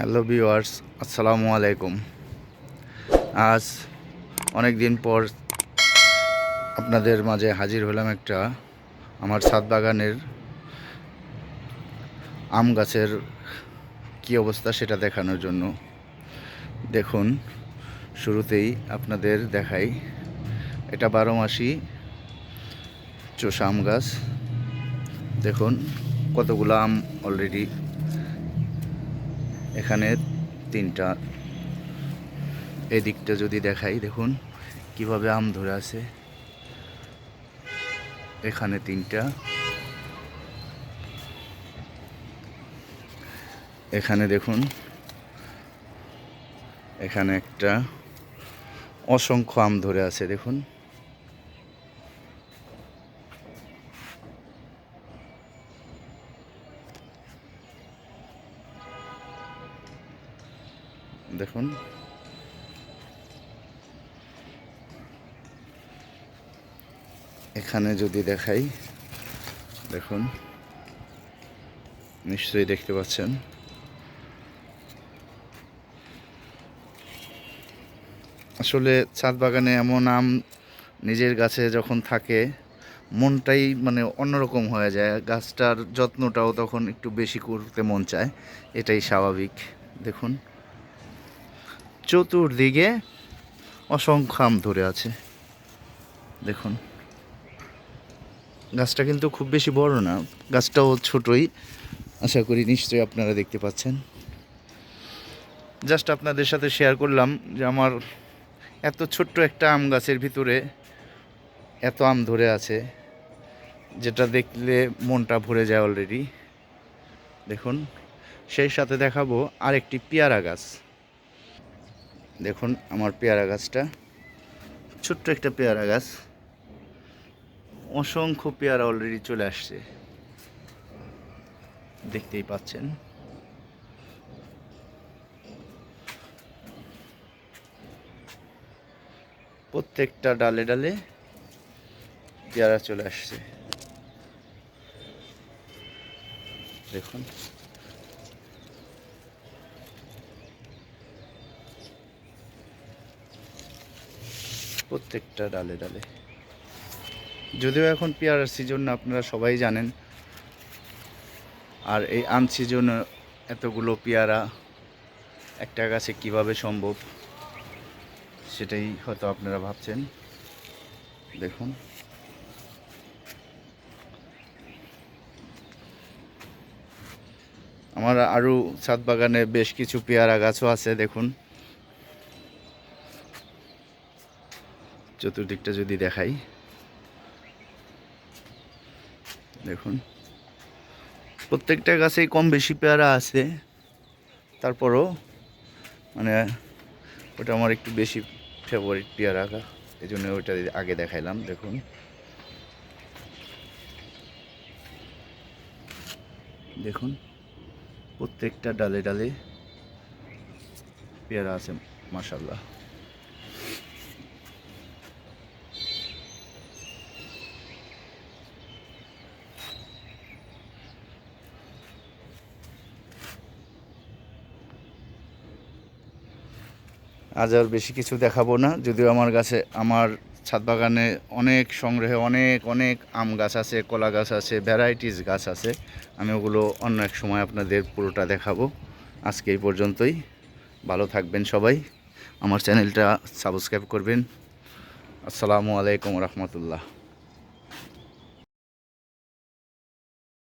Hello viewers, আসসালামু আলাইকুম। আজ অনেক দিন পর আপনাদের মাঝে হাজির হলাম একটা আমার ছাদ বাগানের আম গাছের কী অবস্থা সেটা দেখানোর জন্য। দেখুন, শুরুতেই আপনাদের দেখাই। এটা বারো মাসি চোষা আম গাছ। দেখুন, কতগুলো আম অলরেডি এখানে তিনটা। এই দিকটা যদি দেখাই, দেখুন কীভাবে আম ধরে আছে। এখানে তিনটা। এখানে দেখুন, এখানে একটা। অসংখ্য আম ধরে আছে, দেখুন। দেখুন। এখানে যদি দেখাই, দেখুন। নিশ্চয়ই দেখতে পাচ্ছেন। আসলে ছাদ বাগানে এমন আম নিজের গাছে যখন থাকে, মনটাই মানে অন্যরকম হয়ে যায়। গাছটার যত্নটাও তখন একটু বেশি করতে মন চায়। এটাই স্বাভাবিক। দেখুন। চতুর্দিকে অসংখ্য আম ধরে আছে। দেখুন। গাছটা কিন্তু খুব বেশি বড় না, গাছটাও ছোটই। আশা করি নিশ্চয়ই আপনারা দেখতে পাচ্ছেন। জাস্ট আপনাদের সাথে শেয়ার করলাম যে আমার এত ছোট্ট একটা আম গাছের ভিতরে এত আম ধরে আছে, যেটা দেখলে মনটা ভরে যায় অলরেডি দেখুন, সেই সাথে দেখাবো আরেকটি পেয়ারা গাছ। দেখুন আমার পেয়ারা গাছটা। ছোট্ট একটা পেয়ারা গাছ। অসংখ্য পেয়ারা অলরেডি চলে আসছে। দেখতেই পাচ্ছেন। প্রত্যেকটা ডালে ডালে পেয়ারা চলে আসছে। দেখুন। প্রত্যেকটা ডালে ডালে। যদিও এখন পেয়ারার সিজন আপনারা সবাই জানেন, আর এই আম সিজনে এতগুলো পেয়ারা একটা গাছে কীভাবে সম্ভব, সেটাই হয়তো আপনারা ভাবছেন। দেখুন। আমার আরও ছাদ বাগানে বেশ কিছু পেয়ারা গাছও আছে, দেখুন। চতুর্দিকটা যদি দেখাই। দেখুন। প্রত্যেকটা গাছেই কম বেশি পেয়ারা আছে। তারপরও মানে ওটা আমার একটু বেশি ফেভারিট পেয়ারা। এই জন্য ওইটা আগে দেখাইলাম, দেখুন। দেখুন, প্রত্যেকটা ডালে ডালে পেয়ারা আছে মাসাল্লাহ আজ আর বেশি কিছু দেখাবো না। যদিও আমার গাছে আমার ছাদ বাগানে অনেক সংগ্রহে অনেক অনেক আম গাছ আছে, কলা গাছ আছে ভ্যারাইটিস গাছ আছে। আমি ওগুলো অন্য এক সময় আপনাদের পুরোটা দেখাবো। আজকে এই পর্যন্তই। ভালো থাকবেন সবাই। আমার চ্যানেলটা সাবস্ক্রাইব করবেন। আসসালামু আলাইকুম রহমতুল্লাহ।